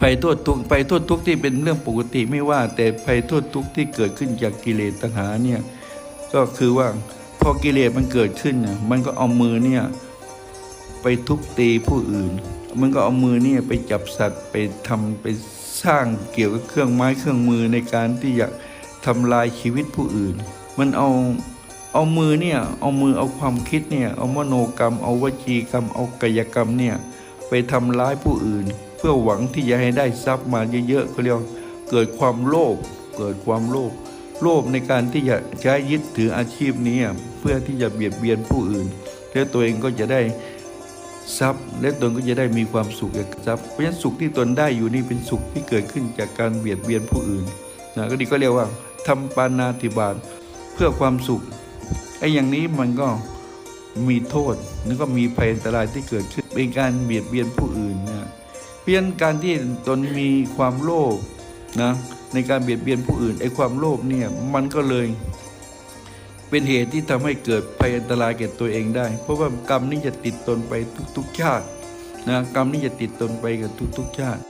ภัยโทษทุกข์ภัยโทษทุกข์ที่เป็นเรื่องปกติไม่ว่า แต่ภัยโทษทุกข์ที่เกิดขึ้นจากกิเลสตัณหาเนี่ยก็คือว่าพอกิเลสมันเกิดขึ้นน่ะมันก็เอามือเนี่ยไปทุบตีผู้อื่น มันก็เอามือเนี่ยไปจับสัตว์ไปทำไปสร้างเกี่ยวกับเครื่องไม้เครื่องมือในการที่จะทำลายชีวิตผู้อื่น มันเอาเอามือเนี่ยเอามือเอาความคิดเนี่ยเอามโนกรรม เอาวจีกรรม เอากายกรรมเนี่ย ไปทำร้ายผู้อื่น เพื่อหวังที่จะให้ได้ทรัพย์มาเยอะๆเขาเรียกว่าเกิดความโลภเกิดความโลภโลภในการที่จะใช้ยึดถืออาชีพนี้เพื่อที่จะเบียดเบียนผู้อื่นแล้วตัวเองก็จะได้ทรัพย์ และตนก็จะได้มีความสุขจากทรัพย์เพราะฉะนั้นสุขที่ตนได้อยู่นี่เป็นสุขที่เกิดขึ้นจากการเบียดเบียนผู้อื่นนะก็ดีก็เรียกว่าทำปานาติบาตเพื่อความสุขไอ้อย่างนี้มันก็มีโทษแล้วก็มีภัยอันตรายที่เกิดขึ้น เป็นการเบียดเบียนผู้อื่นนะเพียงการที่ตนมีความโลภนะในการเบียดเบียนผู้อื่นไอ้ความโลภเนี่ยมันก็เลย เป็นเหตุที่ทำให้เกิดภัยอันตรายแก่ตัวเองได้ เพราะว่ากรรมนี้จะติดตนไปทุกๆชาตินะกรรมนี้จะติดตนไปกับทุกๆชาติ